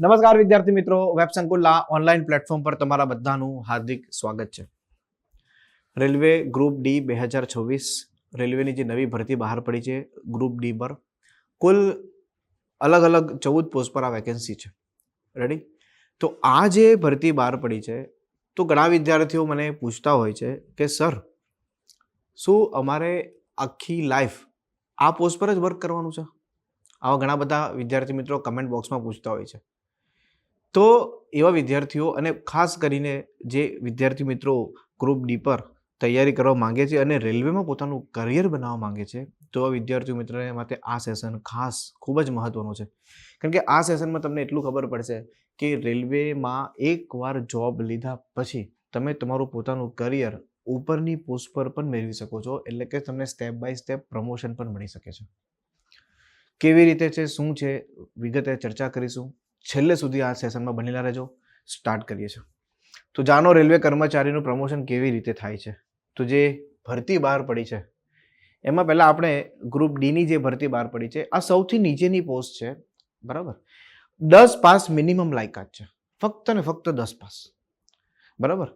નમસ્કાર વિદ્યાર્થી મિત્રો, વેબ સંકુલના ઓનલાઈન પ્લેટફોર્મ પર તમારા બધાનું હાર્દિક સ્વાગત છે. રેલવે ગ્રુપ ડી બે હજાર છવ્વીસ રેલવેની જે નવી ભરતી બહાર પડી છે, ગ્રુપ ડી પર કુલ અલગ અલગ ચૌદ પોસ્ટ પર આ વેકેન્સી છે. રેડી તો આ જે ભરતી બહાર પડી છે, તો ઘણા વિદ્યાર્થીઓ મને પૂછતા હોય છે કે, સર, શું અમારે આખી લાઈફ આ પોસ્ટ પર જ વર્ક કરવાનું છે? આવા ઘણા બધા વિદ્યાર્થી મિત્રો કમેન્ટ બોક્સમાં પૂછતા હોય છે. તો એવા વિદ્યાર્થીઓ અને ખાસ કરીને જે વિદ્યાર્થી મિત્રો ગ્રુપ ડી પર તૈયારી કરવા માંગે છે અને રેલવેમાં પોતાનું કરિયર બનાવવા માંગે છે, તો આ વિદ્યાર્થીઓ મિત્રોને માટે આ સેશન ખાસ ખૂબ જ મહત્ત્વનું છે. કારણ કે આ સેશનમાં તમને એટલું ખબર પડશે કે રેલવેમાં એકવાર જોબ લીધા પછી તમે તમારું પોતાનું કરિયર ઉપરની પોસ્ટ પર પણ મેળવી શકો છો, એટલે કે તમને સ્ટેપ બાય સ્ટેપ પ્રમોશન પણ મળી શકે છે. કેવી રીતે છે, શું છે, વિગતે ચર્ચા કરીશું. છેલ્લે સુધી આ સેશનમાં બનેલા રહેજો. સ્ટાર્ટ કરીએ છીએ. તો જાણો, રેલવે કર્મચારીનું પ્રમોશન કેવી રીતે થાય છે? તો જે ભરતી બહાર પડી છે, એમાં પહેલાં આપણે ગ્રુપ ડીની જે ભરતી બહાર પડી છે, આ સૌથી નીચેની પોસ્ટ છે. બરાબર? દસ પાસ મિનિમમ લાયકાત છે. ફક્ત ને ફક્ત દસ પાસ. બરાબર?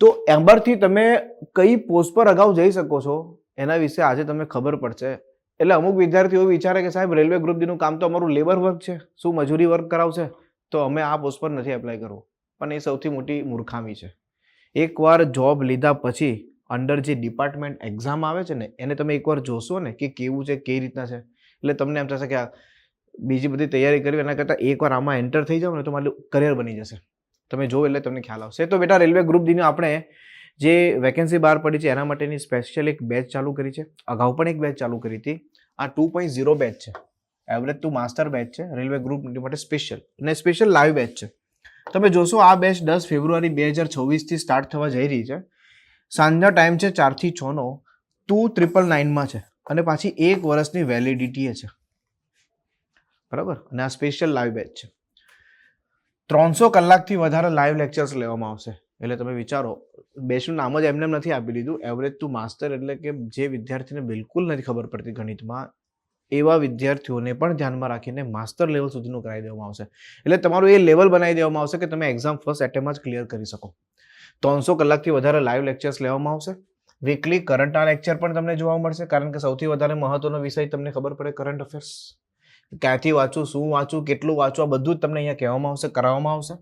તો એમ્બરથી તમે કઈ પોસ્ટ પર અગાઉ જઈ શકો છો, એના વિશે આજે તમને ખબર પડશે. એટલે અમુક વિદ્યાર્થીઓ વિચારે કે સાહેબ, રેલવે ગ્રુપ ડીનું કામ તો અમારું લેબર વર્ક છે, શું મજૂરી વર્ક કરાવશે? તો અમે આ પોસ્ટ પર નથી એપ્લાય કરવું. પણ એ સૌથી મોટી મૂર્ખામી છે. એકવાર જોબ લીધા પછી અંડર જે ડિપાર્ટમેન્ટ એક્ઝામ આવે છે ને, એને તમે એકવાર જોશો ને કે કેવું છે, કઈ રીતના છે. એટલે તમને એમ થશે કે બીજી બધી તૈયારી કરવી, એના કરતાં એકવાર આમાં એન્ટર થઈ જાઓ ને તો મારું કરિયર બની જશે. તમે જોવો એટલે તમને ખ્યાલ આવશે. તો બેટા, રેલવે ગ્રુપ દીને આપણે જે વેકેન્સી બહાર પડી છે, એના માટેની સ્પેશિયલ એક બેચ ચાલુ કરી છે. અગાઉ પણ એક બેચ ચાલુ કરી હતી. આ ટુ પોઈન્ટ ઝીરો બેચ છે. એવરેજ ટુ માસ્ટર બેચ છે રેલવે ગ્રુપ માટે સ્પેશિયલ અને સ્પેશિયલ લાઈવ બેચ છે. તમે જોશો, આ બેચ દસ ફેબ્રુઆરી બે હજાર છવ્વીસથી સ્ટાર્ટ થવા જઈ રહી છે. સાંજનો ટાઈમ છે ચારથી છનો. ટુ ટ્રિપલ નાઇનમાં છે અને પાછી એક વર્ષની વેલિડિટી છે. બરાબર? અને આ સ્પેશિયલ લાઈવ બેચ છે. ત્રણસો કલાકથી વધારે લાઈવ લેક્ચર્સ લેવામાં આવશે. એટલે તમે વિચારો બેચનું નામ જ એમને નથી આપી દીધું. એવરેજ ટુ માસ્ટર એટલે કે જે વિદ્યાર્થીને બિલકુલ નથી ખબર પડતી ગણિતમાં, એવા વિદ્યાર્થીઓને પણ ધ્યાનમાં રાખીને માસ્ટર લેવલ સુધીનું કરાવી દેવામાં આવશે. એટલે તમારું એ લેવલ બનાવી દેવામાં આવશે કે તમે એક્ઝામ ફર્સ્ટ એટેમ્પમાં જ ક્લિયર કરી શકો. ત્રણસો કલાકથી વધારે લાઈવ લેક્ચર્સ લેવામાં આવશે. વીકલી કરંટ લેક્ચર પણ તમને જોવા મળશે, કારણ કે સૌથી વધારે મહત્વનો વિષય તમને ખબર પડે કરંટ અફેર્સ ક્યાંથી વાંચું, શું વાંચું, કેટલું વાંચું, આ બધું જ તમને અહીંયા કહેવામાં આવશે, કરાવવામાં આવશે.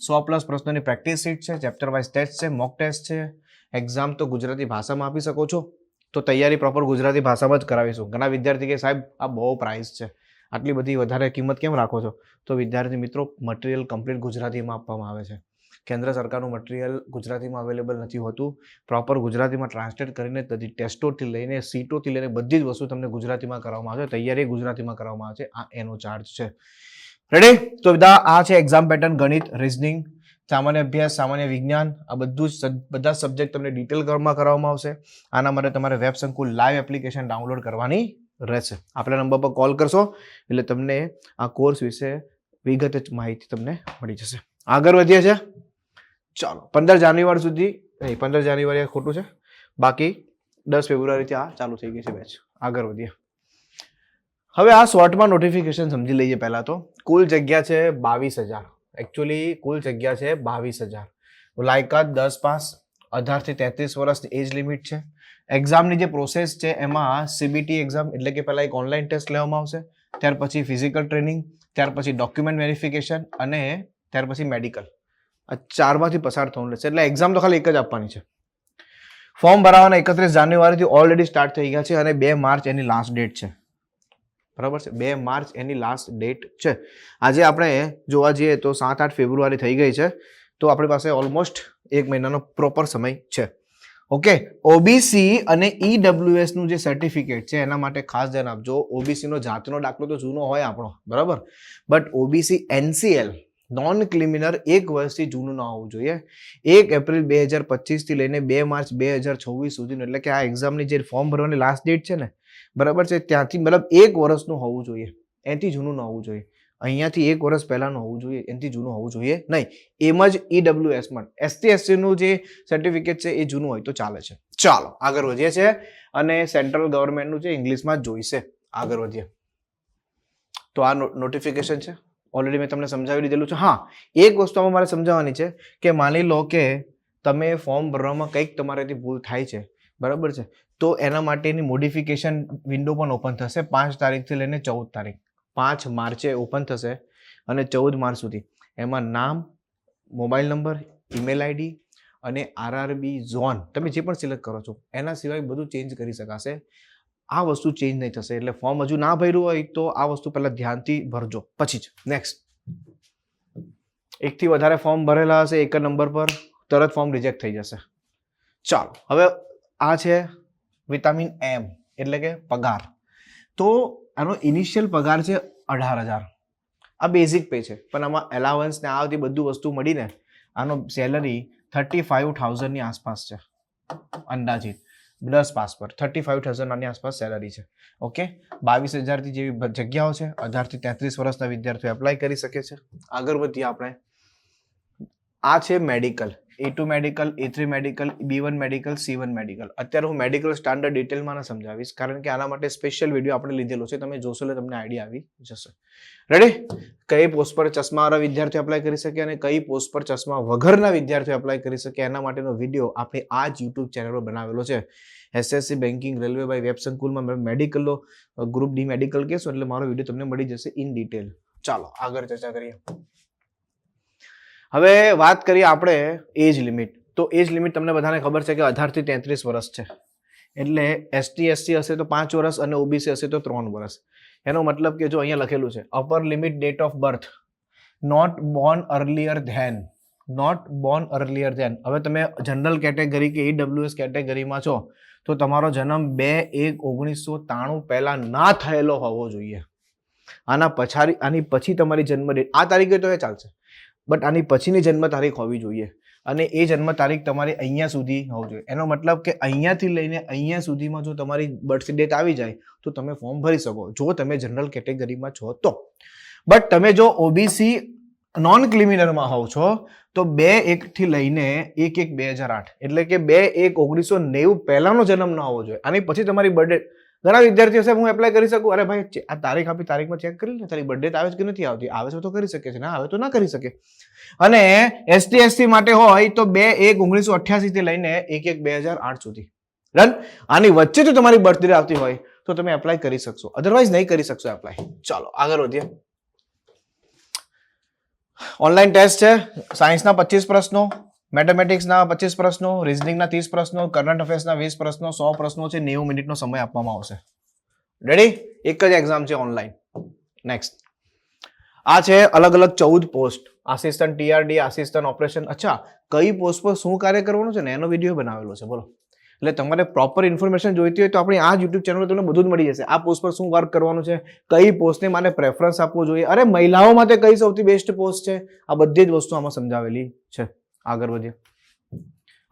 સો પ્લસ પ્રશ્નોની પ્રેક્ટિસ સીટ છે, ચેપ્ટર વાઇઝ ટેસ્ટ છે, મોક ટેસ્ટ છે. એક્ઝામ તો ગુજરાતી ભાષામાં આપી શકો છો. તો તૈયારી પ્રોપર ગુજરાતી ભાષામાં જ કરાવીશું. ઘણા વિદ્યાર્થી કે સાહેબ, આ બહુ પ્રાઇસ છે. આટલી બધી વધારે કિંમત કેમ રાખો છો? તો વિદ્યાર્થી મિત્રો મટીરિયલ કમ્પ્લીટ ગુજરાતીમાં આપવામાં આવે છે. કેન્દ્ર સરકારનું મટીરિયલ ગુજરાતીમાં અવેલેબલ નથી હોતું. પ્રોપર ગુજરાતીમાં ટ્રાન્સલેટ કરીને બધી ટેસ્ટોથી લઈને સીટોથી લઈને બધી જ વસ્તુ તમને ગુજરાતીમાં કરવામાં આવે છે. તૈયારી ગુજરાતીમાં કરવામાં આવે છે. આ એનો ચાર્જ છે. રેડી તો બધા, આ છે એક્ઝામ પેટર્ન ગણિત રિઝનિંગ સામાન્ય અભ્યાસ, સામાન્ય વિજ્ઞાન, આ બધું જ બધા સબ્જેક્ટ તમને ડિટેલ કરવામાં આવશે. આના માટે તમારે વેબ સંકુલ લાઈવ એપ્લિકેશન ડાઉનલોડ કરવાની રહેશે. આપણા નંબર પર કોલ કરશો, એટલે તમને આ કોર્સ વિશે વિગત જ માહિતી તમને મળી જશે. આગળ વધીએ છે. ચાલો, પંદર જાન્યુઆરી સુધી, નહીં, પંદર જાન્યુઆરી ખોટું છે. બાકી દસ ફેબ્રુઆરીથી આ ચાલુ થઈ ગઈ છે બેચ આગળ વધીએ. હવે આ શોર્ટમાં નોટિફિકેશન સમજી લઈએ પહેલાં તો. કુલ જગ્યા છે બાવીસ હજાર. એકચ્યુઅલી કુલ જગ્યા છે બાવીસ હજાર. લાયકાત દસ પાસ અઢારથી તેત્રીસ વર્ષની એજ લિમિટ છે. એક્ઝામની જે પ્રોસેસ છે, એમાં સીબીટી એક્ઝામ એટલે કે પહેલાં એક ઓનલાઈન ટેસ્ટ લેવામાં આવશે, ત્યાર પછી ફિઝિકલ ટ્રેનિંગ ત્યાર પછી ડોક્યુમેન્ટ વેરિફિકેશન અને ત્યાર પછી મેડિકલ આ ચારમાંથી પસાર થવાનું રહેશે. એટલે એક્ઝામ તો ખાલી એક જ આપવાની છે. ફોર્મ ભરાવાના એકત્રીસ જાન્યુઆરીથી ઓલરેડી સ્ટાર્ટ થઈ ગયા છે અને બે માર્ચ એની લાસ્ટ ડેટ છે. બરાબર છે? બે માર્ચ એની લાસ્ટ ડેટ છે. આજે આપણે જોવા જઈએ તો સાત આઠ ફેબ્રુઆરી થઈ ગઈ છે, તો આપણી પાસે ઓલમોસ્ટ એક મહિનાનો પ્રોપર સમય છે. ઓકે, ઓબીસી અને ઈડબ્લ્યુએસનું જે સર્ટિફિકેટ છે, એના માટે ખાસ ધ્યાન આપજો. ઓબીસીનો જાતનો દાખલો તો જૂનો હોય આપણો, બરાબર? But OBC NCL non criminal એક વર્ષથી જૂનું ન હોવું જોઈએ. એક એપ્રિલ બે હજાર પચીસથી લઈને બે માર્ચ બે હજાર છવ્વીસ સુધીનું, એટલે કે આ એક્ઝામની જે ફોર્મ ભરવાની લાસ્ટ ડેટ છે ને બરાબર છે? ત્યાંથી મતલબ એક વર્ષનું હોવું જોઈએ. એનાથી જૂનું ન હોવું જોઈએ. અહીંયાથી એક વર્ષ પહેલાંનું હોવું જોઈએ, એનાથી જૂનું હોવું જોઈએ નહીં. એમ જ ઈડબ્લ્યુએસમાં એસટી એસસીનું જે સર્ટિફિકેટ છે એ જૂનું હોય તો ચાલે છે. ચાલો, આગળ વધીએ છીએ અને સેન્ટ્રલ ગવર્મેન્ટનું છે ઇંગ્લિશમાં જોઈશે. આગળ વધીએ. તો આ નોટિફિકેશન છે. ઓલરેડી મેં તમને સમજાવી દીધેલું છે. હા, એક વસ્તુ મારે સમજાવવાની છે કે માની લો કે તમે ફોર્મ ભરવામાં કંઈક તમારાથી ભૂલ થાય છે. બરાબર છે? તો એના માટેની મોડિફિકેશન વિન્ડો પણ ઓપન થશે પાંચ તારીખથી લઈને ચૌદ તારીખ. પાંચ માર્ચે ઓપન થશે અને ચૌદ માર્ચ સુધી. એમાં નામ મોબાઈલ નંબર ઈમેલ આઈડી અને આરઆરબી ઝોન તમે જે પણ સિલેક્ટ કરો છો, એના સિવાય બધું ચેન્જ કરી શકાશે. આ વસ્તુ ચેન્જ નહીં થશે એટલે ફોર્મ હજુ ના ભર્યું હોય તો આ વસ્તુ પહેલાં ધ્યાનથી ભરજો. પછી જ. નેક્સ્ટ એકથી વધારે ફોર્મ ભરેલા હશે એક નંબર પર, તરત ફોર્મ રિજેક્ટ થઈ જશે. ચાલો, હવે આ છે વિટામિન એમ, એટલે કે પગાર. તો આનો ઇનિશિયલ પગાર છે અઢાર હજાર. આ બેઝિક પે છે. પણ આમાં એલાવન્સ ને આ બધી બધું વસ્તુ મળીને આનો સેલરી થર્ટી ફાઇવ થાઉઝન્ડની આસપાસ છે. અંદાજિત. દસ પાસ પર થર્ટી ફાઇવ થાઉઝન્ડની આસપાસ સેલરી છે. ઓકે બાવીસ હજારથી જેવી જગ્યાઓ છે. અઢારથી તેત્રીસ વર્ષના વિદ્યાર્થીઓ એપ્લાય કરી શકે છે. આગળ વધીએ આપણે. આ છે medical A two medical A three medical B one medical C one medical અત્યારે હું મેડિકલ સ્ટાન્ડર્ડ ડિટેલમાં ના સમજાવીશ, કારણ કે આના માટે સ્પેશિયલ વીડિયો આપણે લીધેલો છે. તમે જોશો એટલે તમને આઈડિયા આવી જશે. રેડી કઈ પોસ્ટ પર ચશ્માવાળા વિદ્યાર્થીઓ એપ્લાય કરી શકે અને કઈ પોસ્ટ પર ચશ્મા વગરના વિદ્યાર્થીઓ એપ્લાય કરી શકે એના માટેનો વીડિયો આપણે આ જ યુટ્યુબ ચેનલ પર બનાવેલો છે. SSC banking railway by web સંકુલમાં મેડિકલનો ગ્રુપ ડી મેડિકલ કહેશો એટલે મારો વીડિયો તમને મળી જશે ઇન ડિટેલ ચાલો, આગળ ચર્ચા કરીએ. હવે વાત કરીએ આપણે એજ લિમિટ. તો એજ લિમિટ તમને બધાને ખબર છે કે અઢારથી તેત્રીસ વર્ષ છે. એટલે એસટી એસસી હશે તો પાંચ વર્ષ અને ઓબીસી હશે તો ત્રણ વર્ષ. એનો મતલબ કે જો અહીંયા લખેલું છે upper limit date of birth not born earlier than not born earlier than હવે તમે જનરલ કેટેગરી કે ઈડબ્લ્યુએસ કેટેગરીમાં છો, તો તમારો જન્મ બે એક ઓગણીસો ત્રાણું પહેલાં ના થયેલો હોવો જોઈએ. આના પછાડી આની પછી તમારી જન્મ ડેટ આ તારીખે તો એ ચાલશે. બટ આની પછીની જન્મ તારીખ હોવી જોઈએ. અને એ જન્મ તારીખ તમારી અહીંયા સુધી હોવી જોઈએ. એનો મતલબ કે અહીંયાથી લઈને અહીંયા સુધીમાં જો તમારી બર્થ ડેટ આવી જાય, તો તમે ફોર્મ ભરી શકો. જો તમે જનરલ કેટેગરીમાં છો તો. બટ તમે જો ઓબીસી નોન ક્રિમિનલમાં હોવ છો, તો બે એકથી લઈને એક એક બે હજાર આઠ. એટલે કે બે એક ઓગણીસો નેવું પહેલાંનો જન્મ ન હોવો જોઈએ. આની પછી તમારી બર્થડે ઘણા વિદ્યાર્થીઓ સાહેબ હું એપ્લાય કરી શકું? અરે ભાઈ આ તારીખ આપી તારીખમાં ચેક કરી ને તારી બર્થડે આવે છે કે નથી આવતી? આવે છે તો કરી શકે છે. ના આવે તો ના કરી શકે. અને એસટી એસટી માટે હોય તો બે એક ઓગણીસો અઠ્યાસી થી લઈને એક એક બે હજાર આઠ સુધી. ડન આની વચ્ચે જો તમારી બર્થડે આવતી હોય તો તમે એપ્લાય કરી શકશો. અધરવાઇઝ નહીં કરી શકશો એપ્લાય ચાલો, આગળ વધીએ. ઓનલાઈન ટેસ્ટ છે. સાયન્સના પચીસ પ્રશ્નો. મેથેમેટિક્સના પચીસ પ્રશ્નો રિઝનિંગના ત્રીસ પ્રશ્નો કરંટ અફેર્સના વીસ પ્રશ્નો, સો પ્રશ્નો છે, નેવું મિનિટનો સમય આપવામાં આવશે. રેડી એક જ એક્ઝામ છે ઓનલાઈન નેક્સ્ટ આ છે અલગ અલગ ચૌદ post assistant TRD assistant operation અચ્છા, કઈ પોસ્ટ પર શું કાર્ય કરવાનું છે ને એનો વીડિયો બનાવેલો છે, બોલો. એટલે તમારે પ્રોપર ઇન્ફોર્મેશન જોઈતી હોય તો આપણી આ યુટ્યુબ ચેનલ તમને બધું જ મળી જશે. આ પોસ્ટ પર શું વર્ક કરવાનું છે, કઈ પોસ્ટને મારે પ્રેફરન્સ આપવો જોઈએ? અરે મહિલાઓ માટે કઈ સૌથી બેસ્ટ પોસ્ટ છે? આ બધી જ વસ્તુ આમાં સમજાવેલી છે. આગળ વધીએ.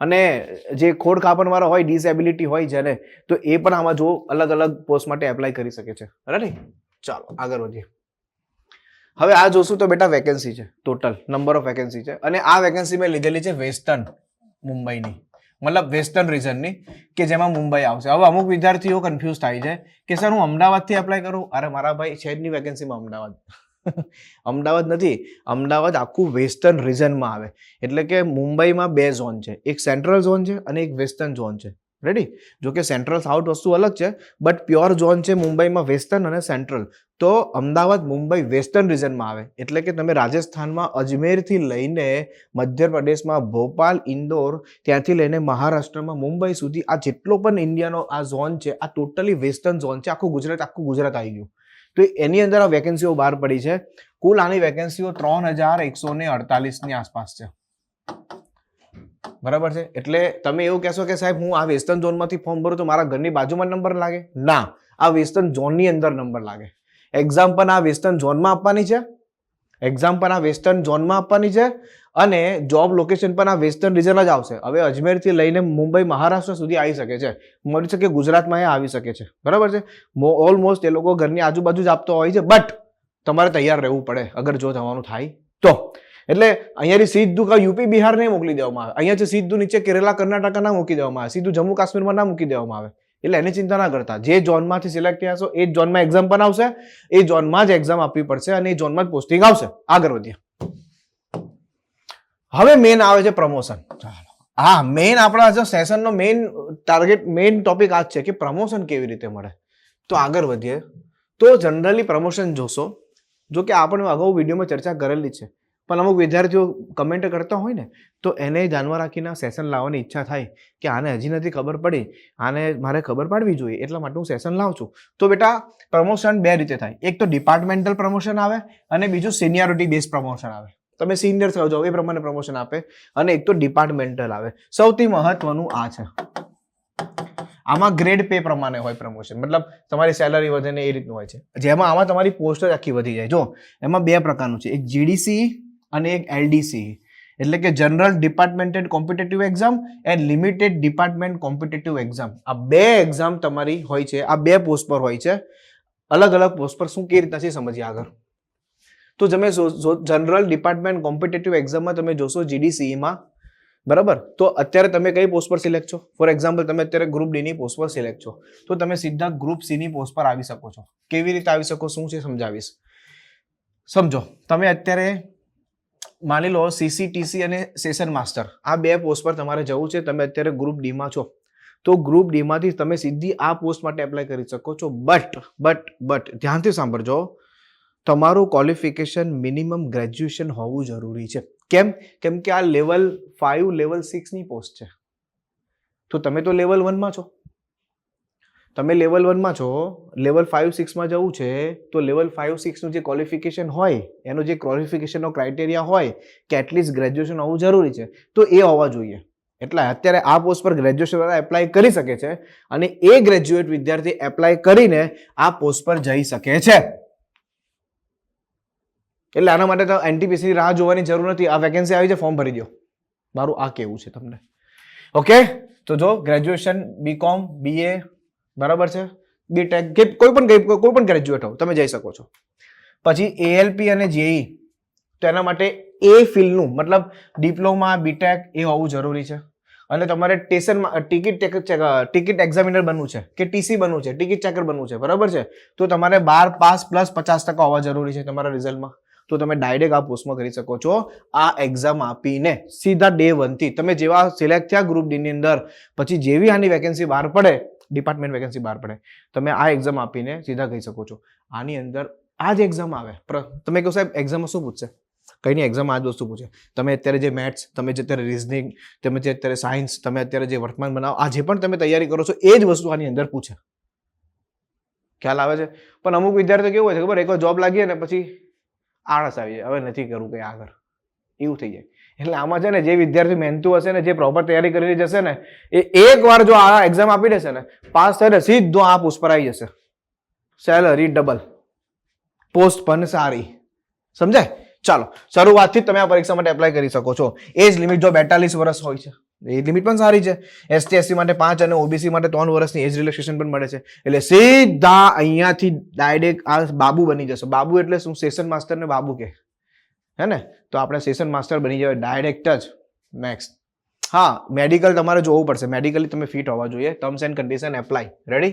અને જે ખોડ કાપણવાળા હોય ડિસેબિલિટી હોય જેને, તો એ પણ આમાં જો અલગ અલગ પોસ્ટ માટે એપ્લાય કરી શકે છે. બરાબર ચાલો, આગળ વધીએ. હવે આ જોશું તો બેટા વેકેન્સી છે ટોટલ નંબર ઓફ વેકેન્સી છે. અને આ વેકેન્સી મેં લીધેલી છે વેસ્ટર્ન મુંબઈની. મતલબ વેસ્ટર્ન રિઝનની કે જેમાં મુંબઈ આવશે. હવે અમુક વિદ્યાર્થીઓ કન્ફ્યુઝ થાય છે કે, સર, હું અમદાવાદથી એપ્લાય કરું? અરે, મારા ભાઈ છે વેકેન્સીમાં અમદાવાદ. અમદાવાદ નથી, અમદાવાદ આખું વેસ્ટર્ન રિજનમાં આવે. એટલે કે મુંબઈમાં બે ઝોન છે. એક સેન્ટ્રલ ઝોન છે અને એક વેસ્ટર્ન ઝોન છે. રેડી જો કે સેન્ટ્રલ સાઉથ વસ્તુ અલગ છે બટ પ્યોર ઝોન છે મુંબઈમાં વેસ્ટર્ન અને સેન્ટ્રલ તો અમદાવાદ, મુંબઈ વેસ્ટર્ન રિજનમાં આવે. એટલે કે તમે રાજસ્થાનમાં અજમેરથી લઈને મધ્યપ્રદેશમાં ભોપાલ, ઇન્દોર, ત્યાંથી લઈને મહારાષ્ટ્રમાં મુંબઈ સુધી આ જેટલો પણ ઇન્ડિયાનો આ ઝોન છે, આ ટોટલી વેસ્ટર્ન ઝોન છે. આખું ગુજરાત આખું ગુજરાત આવી ગયું. તો એની અંદર આ વેકેન્સીઓ બહાર પડી છે. કુલ આની વેકેન્સીઓ ત્રણ હજાર એકસો ને અડતાલીસની આસપાસ છે. બરાબર છે? એટલે તમે એવું કહેશો કે સાહેબ, હું આ વેસ્ટર્ન ઝોનમાંથી ફોર્મ ભરું તો મારા ઘરની બાજુમાં નંબર લાગે? ના. આ વેસ્ટર્ન ઝોનની અંદર નંબર લાગે. એક્ઝામ પણ આ વેસ્ટર્ન ઝોનમાં આપવાની છે. એક્ઝામ પણ આ વેસ્ટર્ન ઝોનમાં આપવાની છે. અને જોબ લોકેશન પણ આ વેસ્ટર્ન રિજન જ આવશે. હવે અજમેરથી લઈને મુંબઈ, મહારાષ્ટ્ર સુધી આવી શકે છે. મળી શકે ગુજરાતમાં એ આવી શકે છે. બરાબર છે? ઓલમોસ્ટ એ લોકો ઘરની આજુબાજુ જ આપતો હોય છે બટ તમારે તૈયાર રહેવું પડે અગર જો જવાનું થાય તો. એટલે અહીંયાથી સીધું કા યુપી, બિહાર નહીં મોકલી દેવામાં આવે. અહીંયાથી સીધું નીચે કેરેલા કર્ણાટકા ના મૂકી દેવામાં આવે. સીધું જમ્મુ, કાશ્મીરમાં ના મૂકી દેવામાં આવે. એટલે એની ચિંતા ના કરતા. જે ઝોનમાંથી સિલેક્ટ થયા છો, એ જોનમાં એક્ઝામ પણ આવશે, એ ઝોનમાં જ એક્ઝામ આપવી પડશે અને એ ઝોનમાં જ પોસ્ટિંગ આવશે. આગળ વધીએ. હવે મેઇન આવે છે પ્રમોશન હા મેઇન આપણા જો સેશનનો મેઇન ટાર્ગેટ મેઇન ટોપિક આ છે કે પ્રમોશન કેવી રીતે મળે. તો આગળ વધીએ. તો જનરલી પ્રમોશન જોશો. જો કે આપણે અગાઉ વિડીયોમાં ચર્ચા કરેલી છે. પણ અમુક વિદ્યાર્થીઓ કમેન્ટ કરતા હોય ને, તો એને ધ્યાનમાં રાખીને સેશન લાવવાની ઈચ્છા થાય કે આને હજી નથી ખબર પડી. આને મારે ખબર પાડવી જોઈએ, એટલા માટે હું સેશન લાવું છું. તો બેટા પ્રમોશન બે રીતે થાય. એક તો ડિપાર્ટમેન્ટલ પ્રમોશન આવે અને બીજું સિનિયોરિટી બેઝ પ્રમોશન આવે. તમે સિનિયર થઈ જાઓ, એ પ્રમાણે પ્રમોશન આપે. અને એક તો ડિપાર્ટમેન્ટલ આવે. સૌથી મહત્વનું આ છે. આમાં ગ્રેડ પે પ્રમાણે હોય પ્રમોશન મતલબ તમારી સેલરી વધે ને એ રીતનું હોય છે. જેમાં આમાં તમારી પોસ્ટ જ આખી વધી જાય. જો, એમાં બે પ્રકારનું છે. એક જીડીસી અને એક એલડીસી એટલે કે general departmented competitive exam and limited department competitive exam આ બે એક્ઝામ તમારી હોય છે. આ બે પોસ્ટ પર હોય છે. અલગ અલગ પોસ્ટ પર શું, કેવી રીતના છે સમજીએ આગળ. તો તમે જનરલ ડિપાર્ટમેન્ટ કોમ્પિટેટિવ એક્ઝામમાં તમે જોશો જીડીસીમાં બરાબર? તો અત્યારે તમે કઈ પોસ્ટ પર સિલેક્ટ છો? ફોર એક્ઝામ્પલ તમે અત્યારે ગ્રુપ ડીની પોસ્ટ પર સિલેક્ટ છો. તો તમે સીધા ગ્રુપ સીની પોસ્ટ પર આવી શકો છો. કેવી રીતે આવી શકો? શું છે? સમજાવીશ. સમજો. તમે અત્યારે માની લો સીસીટીસી અને સેશન માસ્ટર આ બે પોસ્ટ પર તમારે જવું છે. તમે અત્યારે ગ્રુપ ડીમાં છો. તો ગ્રુપ ડીમાંથી તમે સીધી આ પોસ્ટ માટે એપ્લાય કરી શકો છો. બટ બટ બટ ધ્યાનથી સાંભળજો. તમારું ક્વોલિફિકેશન મિનિમમ ગ્રેજ્યુએશન હોવું જરૂરી છે. કેમ? કેમ કે આ લેવલ ફાઇવ લેવલ સિક્સની પોસ્ટ છે. તો તમે તો લેવલ વનમાં છો. તમે લેવલ વનમાં છો લેવલ ફાઇવ સિક્સમાં જવું છે, તો લેવલ ફાઇવ સિક્સનું જે ક્વોલિફિકેશન હોય, એનો જે ક્વોલિફિકેશનનો ક્રાઇટેરિયા હોય, કે એટલીસ્ટ ગ્રેજ્યુએશન હોવું જરૂરી છે. તો એ હોવા જોઈએ. એટલે અત્યારે આ પોસ્ટ પર ગ્રેજ્યુએશન વાળા એપ્લાય કરી શકે છે અને એ ગ્રેજ્યુએટ વિદ્યાર્થી એપ્લાય કરીને આ પોસ્ટ પર જઈ શકે છે. એટલે આના માટે તો એનટીપીસીની રાહ જોવાની જરૂર નથી. આ વેકેન્સી આવી છે ફોર્મ ભરી દો. મારું આ કેવું છે તમને. ઓકે તો જો ગ્રેજ્યુએશન બીકોમ બીએ બરાબર છે? બીટેક કે કોઈ પણ કોઈ પણ ગ્રેજ્યુએટ હો તમે જઈ શકો છો. પછી એએલપી અને જેઈ તો એના માટે એ ફિલ્ડનું મતલબ ડિપ્લોમા બીટેક એ હોવું જરૂરી છે. અને તમારે સ્ટેશનમાં ટિકિટ ટિકિટ એક્ઝામિનર બનવું છે, કે ટીસી બનવું છે ટિકિટ ચેકર બનવું છે, બરાબર છે? તો તમારે બાર પાસ પ્લસ પચાસ ટકા હોવા જરૂરી છે તમારા રિઝલ્ટમાં તો તમે ડાયરેક્ટ આ પોસ્ટમાં કરી શકો છો. આ એક્ઝામ આપીને સીધા ડે વનથી તમે જેવા સિલેક્ટ થયા ગ્રુપ ડીની અંદર, પછી જેવી આની વેકેન્સી બહાર પડે ડિપાર્ટમેન્ટ વેકેન્સી બહાર પડે, તમે આ એક્ઝામ આપીને સીધા કહી શકો છો. આની અંદર આ જ એક્ઝામ આવે. તમે કહો સાહેબ એક્ઝામમાં શું પૂછશે? કંઈ નહીં એક્ઝામ આ જ વસ્તુ પૂછે. તમે અત્યારે જે મેથ્સ તમે જે અત્યારે રિઝનિંગ તમે જે અત્યારે સાયન્સ તમે અત્યારે જે વર્તમાન બનાવો, આ જે પણ તમે તૈયારી કરો છો, એ જ વસ્તુ આની અંદર પૂછે. ખ્યાલ આવે છે? પણ અમુક વિદ્યાર્થીઓ કેવું હોય છે, ખબર? એકવાર જોબ લાગીએ ને પછી આળસ આવી જાય. હવે નથી કરવું કંઈ આગળ. એવું થઈ જાય. એટલે આમાં છે ને જે વિદ્યાર્થી મહેનતુ હશે ને, જે પ્રોપર તૈયારી કરી જશે ને, એ એક વાર જો આ એક્ઝામ આપી દેશે ને, પાસ થઈને સીધો આ પોસ્ટ પર આવી જશે. સેલરી ડબલ પોસ્ટ પણ સારી સમજાય? ચાલો. શરૂઆતથી તમે આ પરીક્ષા માટે એપ્લાય કરી શકો છો. એજ લિમિટ જો બેતાલીસ વર્ષ હોય છે. એજ લિમિટ પણ સારી છે. એસટી એસસી માટે પાંચ અને ઓબીસી માટે ત્રણ વર્ષની એજ રિલેક્સેશન પણ મળે છે. એટલે સીધા અહીંયાથી ડાયરેક્ટ આ બાબુ બની જશે. બાબુ એટલે શું? સેશન માસ્ટરને બાબુ કે. હે ને? તો આપણે સેશન માસ્ટર બની જવાય ડાયરેક્ટ જ. નેક્સ્ટ હા મેડિકલ તમારે જોવું પડશે. મેડિકલી તમે ફિટ હોવા જોઈએ. Terms and condition apply ready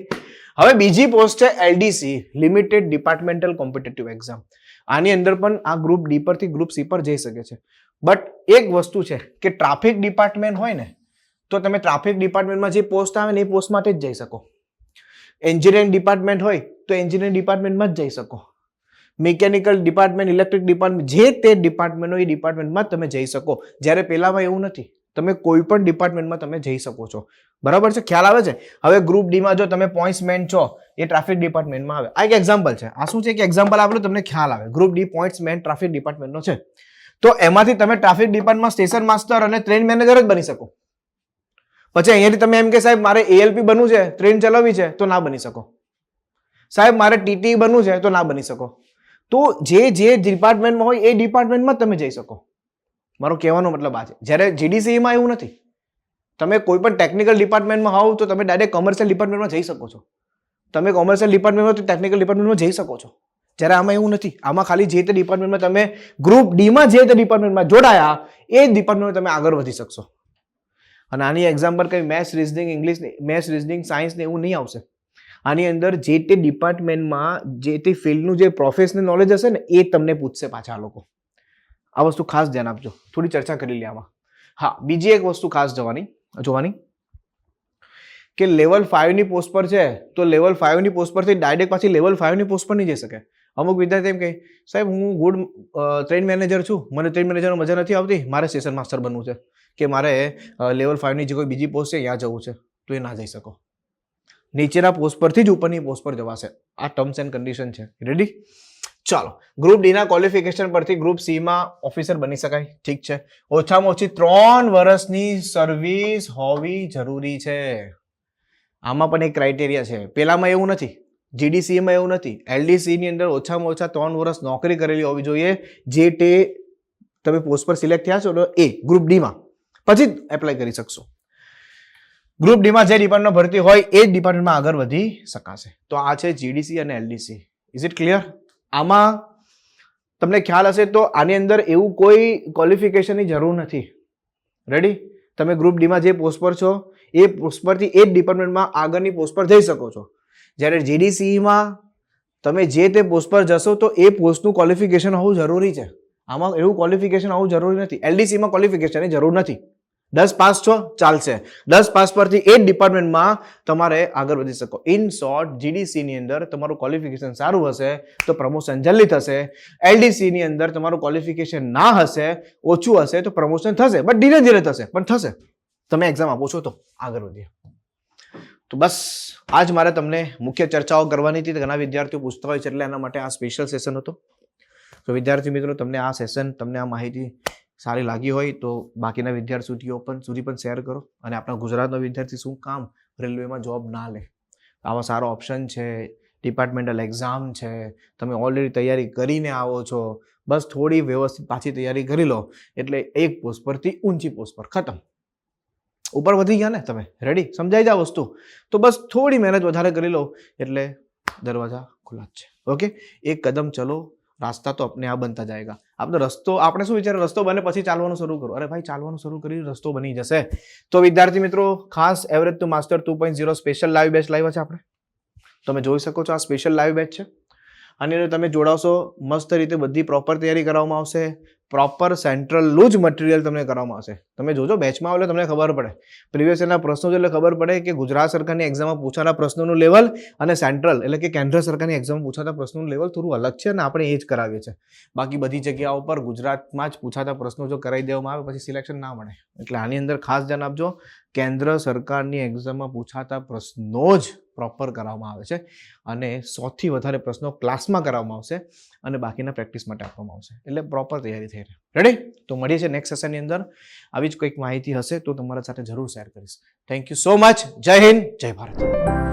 હવે બીજી પોસ્ટ છે LDC limited departmental competitive exam આની અંદર પણ આ ગ્રુપ ડી પરથી ગ્રુપ સી પર જઈ શકે છે. બટ એક વસ્તુ છે કે ટ્રાફિક ડિપાર્ટમેન્ટ હોય ને, તો તમે ટ્રાફિક ડિપાર્ટમેન્ટમાં જે પોસ્ટ આવે ને એ પોસ્ટ માટે જ જઈ શકો. એન્જિનિયરિંગ ડિપાર્ટમેન્ટ હોય તો એન્જિનિયરિંગ ડિપાર્ટમેન્ટમાં જ જઈ શકો. મિકેનિકલ ડિપાર્ટમેન્ટ ઇલેક્ટ્રિક ડિપાર્ટમેન્ટ જે તે ડિપાર્ટમેન્ટ હોય એ ડિપાર્ટમેન્ટમાં તમે જઈ શકો. જ્યારે પહેલામાં એવું નથી. તમે કોઈ પણ ડિપાર્ટમેન્ટમાં તમે જઈ શકો છો. બરાબર છે? ખ્યાલ આવે છે? હવે ગ્રુપ ડીમાં જો તમે પોઈન્ટ્સમેન છો, એ ટ્રાફિક ડિપાર્ટમેન્ટમાં આવે. આ એક એક્ઝામ્પલ છે. આ શું છે? કે એક્ઝામ્પલ આપેલું તમને ખ્યાલ આવે. ગ્રુપ ડી પોઈન્ટ્સમેન ટ્રાફિક ડિપાર્ટમેન્ટનો છે. તો એમાંથી તમે ટ્રાફિક ડિપાર્ટમાં સ્ટેશન માસ્ટર અને ટ્રેન મેનેજર જ બની શકો. પછી અહીંયાથી તમે એમ કે સાહેબ, મારે એએલપી બનવું છે ટ્રેન ચલાવવી છે, તો ના બની શકો. સાહેબ, મારે ટીટી બનવું છે, તો ના બની શકો. તો જે જે ડિપાર્ટમેન્ટમાં હોય, એ ડિપાર્ટમેન્ટમાં તમે જઈ શકો. મારો કહેવાનો મતલબ આ છે. જ્યારે જીડીસીમાં એવું નથી. તમે કોઈ પણ ટેકનિકલ ડિપાર્ટમેન્ટમાં હોવ, તો તમે ડાયરેક્ટ કોમર્શિયલ ડિપાર્ટમેન્ટમાં જઈ શકો છો. તમે કોમર્શિયલ ડિપાર્ટમેન્ટમાં તો ટેકનિકલ ડિપાર્ટમેન્ટમાં જઈ શકો છો. જ્યારે આમાં એવું નથી. આમાં ખાલી જે તે ડિપાર્ટમેન્ટમાં તમે ગ્રુપ ડીમાં જે તે ડિપાર્ટમેન્ટમાં જોડાયા, એ જ ડિપાર્ટમેન્ટમાં તમે આગળ વધી શકશો. અને આની એક્ઝામ પર કંઈ maths reasoning English maths reasoning science ને એવું નહીં આવશે. આની અંદર જે તે ડિપાર્ટમેન્ટમાં જે તે ફિલ્ડનું જે પ્રોફેશનલ નોલેજ હશે ને, એ તમને પૂછશે પાછા આ લોકો. આ વસ્તુ ખાસ ધ્યાન આપજો. થોડી ચર્ચા કરી લે આમાં. હા, બીજી એક વસ્તુ ખાસ જવાની, જોવાની. કે લેવલ ફાઇવની પોસ્ટ પર છે, તો લેવલ ફાઇવની પોસ્ટ પરથી ડાયરેક્ટ પાછી લેવલ ફાઇવની પોસ્ટ પર નહીં જઈ શકે. અમુક વિદ્યાર્થી એમ કહે, સાહેબ, હું ગુડ ટ્રેન મેનેજર છું. મને ટ્રેન મેનેજરમાં મજા નથી આવતી. મારે સેશન માસ્ટર બનવું છે. કે મારે લેવલ ફાઇવની જે કોઈ બીજી પોસ્ટ છે ત્યાં જવું છે. તો એ ના જઈ શકો. નીચેના પોસ્ટ પરથી જ ઉપરની પોસ્ટ પર જવાશે. આ ટર્મ્સ એન્ડ કન્ડિશન છે. રેડી ચાલો. ગ્રુપ ડીના ક્વોલિફિકેશન પરથી ગ્રુપ સીમાં ઓફિસર બની શકાય. ઠીક છે. ઓછામાં ઓછી ત્રણ વર્ષની સર્વિસ હોવી જરૂરી છે. આમાં પણ એક ક્રાઇટેરિયા છે. પેલામાં એવું નથી. જીડીસીમાં એવું નથી. એલડીસીની અંદર ઓછામાં ઓછા ત્રણ વર્ષ નોકરી કરેલી હોવી જોઈએ, જે તે તમે પોસ્ટ પર સિલેક્ટ થયા છો એ ગ્રુપ ડીમાં પછી જ એપ્લાય કરી શકશો. ગ્રુપ ડીમાં જે ડિપાર્ટમેન્ટ ભરતી હોય, એ જ ડિપાર્ટમેન્ટમાં આગળ વધી શકાશે. તો આ છે જીડીસી અને એલડીસી ઇઝ ઇટ ક્લિયર આમાં તમને ખ્યાલ હશે તો આની અંદર એવું કોઈ ક્વોલિફિકેશનની જરૂર નથી. રેડી તમે ગ્રુપ ડીમાં જે પોસ્ટ પર છો, એ પોસ્ટ પરથી એ જ ડિપાર્ટમેન્ટમાં આગળની પોસ્ટ પર જઈ શકો છો. જ્યારે જીડીસીમાં તમે જે તે પોસ્ટ પર જશો તો એ પોસ્ટનું ક્વોલિફિકેશન હોવું જરૂરી છે. આમાં એવું ક્વોલિફિકેશન હોવું જરૂરી નથી. એલડીસીમાં ક્વોલિફિકેશનની જરૂર નથી. દસ પાસ છો, ચાલશે. દસ પાસ પરથી એ જ ડિપાર્ટમેન્ટમાં તમારે આગળ વધી શકો. ઇન શોર્ટ જીડીસીની અંદર તમારું ક્વોલિફિકેશન સારું હશે, તો પ્રમોશન જલ્દી થશે. એલડીસીની અંદર તમારું ક્વોલિફિકેશન ના હશે, ઓછું હશે, તો પ્રમોશન થશે. બટ ધીરે ધીરે થશે, પણ થશે. તમે એક્ઝામ આપો છો તો આગળ વધીએ. તો બસ, આજ મારે તમને મુખ્ય ચર્ચાઓ કરવાની હતી. ઘણા વિદ્યાર્થીઓ પૂછતા હોય છે, એટલે એના માટે આ સ્પેશિયલ સેશન હતો. તો વિદ્યાર્થી મિત્રો, તમને આ સેશન તમને આ માહિતી સારી લાગી હોય તો બાકીના વિદ્યાર્થીઓ પણ સુધી પણ શેર કરો અને આપણા ગુજરાતનો વિદ્યાર્થી શું કામ રેલવેમાં જોબ ના લે. આવા સારો ઓપ્શન છે ડિપાર્ટમેન્ટલ એક્ઝામ છે, તમે ઓલરેડી તૈયારી કરીને આવો છો. બસ થોડી વ્યવસ્થિત પાછી તૈયારી કરી લો. એટલે એક પોસ્ટ પરથી ઊંચી પોસ્ટ પર ખતમ. ઉપર વધી ગયા ને તમે? રેડી સમજાઈ જાવ વસ્તુ. તો બસ થોડી મહેનત વધારે કરી લો, એટલે દરવાજા ખુલ્લા જ છે. ઓકે એક કદમ ચલો, રાસ્તા તો આપણે આ બનતા જાયગા. આપણે રસ્તો, આપણે શું વિચારે રસ્તો બને પછી ચાલવાનું શરૂ કરો. અરે ભાઈ, ચાલવાનું શરૂ કર્યું રસ્તો બની જશે. તો વિદ્યાર્થી મિત્રો, ખાસ average to master two point zero special live batch લાવ્યા છે આપણે. તમે જોઈ શકો છો આ સ્પેશિયલ લાઈવ બેચ છે. અને તમે જોડાવશો, મસ્ત રીતે બધી પ્રોપર તૈયારી કરવામાં આવશે. પ્રોપર સેન્ટ્રલનું જ મટીરિયલ તમને કરવામાં આવશે. તમે જોજો બેચમાં એટલે તમને ખબર પડે. પ્રીવિયસ યરના પ્રશ્નો એટલે ખબર પડે કે ગુજરાત સરકારની એક્ઝામમાં પૂછાતા પ્રશ્નોનું લેવલ અને સેન્ટ્રલ એટલે કે કેન્દ્ર સરકારની એક્ઝામમાં પૂછાતા પ્રશ્નોનું લેવલ થોડું અલગ છે અને આપણે એ જ કરાવીએ છીએ. બાકી બધી જગ્યાઓ પર ગુજરાતમાં જ પૂછાતા પ્રશ્નો જો કરાવી દેવામાં આવે પછી સિલેક્શન ના મળે. એટલે આની અંદર ખાસ ધ્યાન આપજો, કેન્દ્ર સરકારની એક્ઝામમાં પૂછાતા પ્રશ્નો જ પ્રોપર કરાવવામાં આવે છે અને સૌથી વધારે પ્રશ્નો ક્લાસમાં કરાવવામાં આવશે અને બાકીના પ્રેક્ટિસ માટે આપવામાં આવશે. એટલે પ્રોપર તૈયારી થઈ રહે. રેડી તો મળીએ છીએ નેક્સ્ટ સેશનની અંદર. આવી જ કંઈક માહિતી હશે તો તમારા સાથે જરૂર શેર કરીશ. થેન્ક યુ સો મચ જય હિન્દ, જય ભારત.